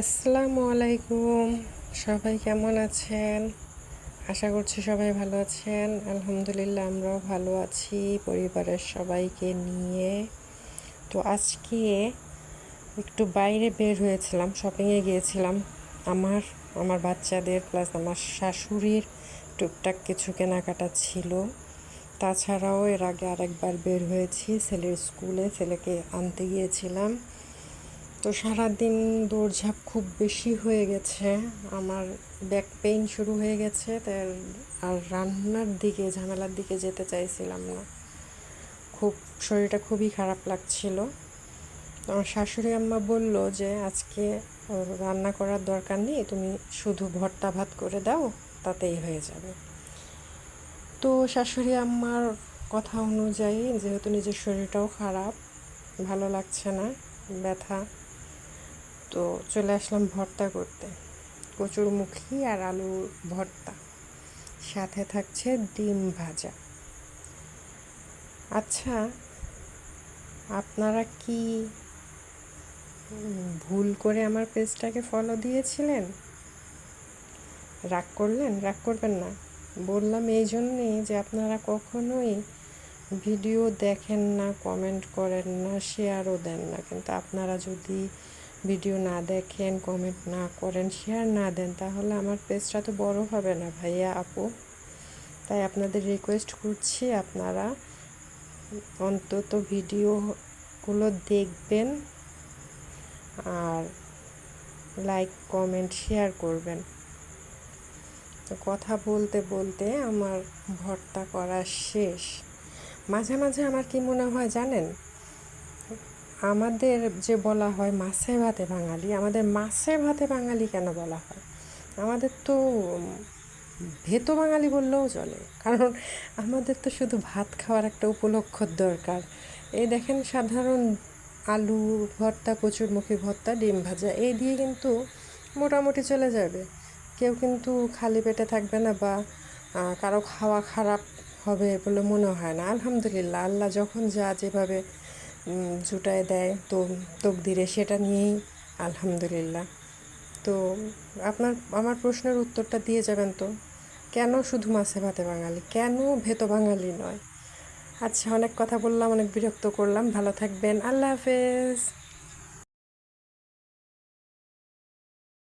আসসালামু আলাইকুম। সবাই কেমন আছেন? আশা করছি সবাই ভালো আছেন। আলহামদুলিল্লাহ, আমরাও ভালো আছি পরিবারের সবাইকে নিয়ে। তো আজকে একটু বাইরে বের হয়েছিলাম শপিংয়ে গিয়েছিলাম। আমার আমার বাচ্চাদের প্লাস আমার শাশুড়ির টুকটাক কিছু কেনাকাটা ছিল। তাছাড়াও এর আগে আরেকবার বের হয়েছি, ছেলের স্কুলে ছেলেকে আনতে গিয়েছিলাম। তো সারাদিন দৌড়ঝাঁপ খুব বেশি হয়ে গেছে। আমার ব্যাক পেইন শুরু হয়ে গেছে তাই আর রান্নার দিকে, ঝামেলার দিকে যেতে চাইছিলাম না। খুব, শরীরটা খুবই খারাপ লাগছিল। আমার শাশুড়ি আম্মা বলল যে, আজকে রান্না করার দরকার নেই, তুমি শুধু ভর্তা ভাত করে দাও, তাতেই হয়ে যাবে। তো শাশুড়ি আম্মার কথা অনুযায়ী, যেহেতু নিজের শরীরটাও খারাপ, ভালো লাগছে না, ব্যথা তো চলে আসলাম ভর্তা করতে। কচুরমুখী আর আলু ভর্তা। সাথে থাকছে ডিম ভাজা। আচ্ছা আপনারা কি ভুল করে আমার পেজটাকে ফলো দিয়েছিলেন? রাগ করলেন? রাগ করবেন না। বললাম এই জন্যেই যে আপনারা কখনোই ভিডিও দেখেন না কমেন্ট করেন না শেয়ারও দেন না। কিন্তু আপনারা যদি ভিডিও না দেখেন কমেন্ট না করেন শেয়ার না দেন, তাহলে আমার পেজটা তো বড় হবে না ভাইয়া আপু। তাই আপনাদের রিকোয়েস্ট করছি আপনারা অন্তত ভিডিওগুলো দেখবেন আর লাইক কমেন্ট শেয়ার করবেন। তো কথা বলতে বলতে আমার ভর্তা করা শেষ। মাঝে মাঝে আমার কি মনে হয় জানেন? আমাদের যে বলা হয় মাছে ভাতে বাঙালি, আমাদের মাছে ভাতে বাঙালি কেন বলা হয়? আমাদের তো ভেতো বাঙালি বললেও চলে, কারণ আমাদের তো শুধু ভাত খাওয়ার একটা উপলক্ষর দরকার। এই দেখেন সাধারণ আলু, ভর্তা কচুরমুখী ভর্তা, ডিম ভাজা, এই দিয়ে কিন্তু মোটামুটি চলে যাবে। কেউ কিন্তু খালি পেটে থাকবে না বা কারও খাওয়া খারাপ হবে বলে মনে হয় না। আলহামদুলিল্লাহ, আল্লাহ যখন যা যেভাবে জুটায় দেয় তো তকদিরে সেটা নিয়েই আলহামদুলিল্লাহ। তো আপনার, আমার প্রশ্নের উত্তরটা দিয়ে যাবেন তো? কেন শুধু মাছে ভাতে বাঙালি? কেন ভেত বাঙালি নয়? আচ্ছা অনেক কথা বললাম, অনেক বিরক্ত করলাম। ভালো থাকবেন। আল্লাহ হাফেজ।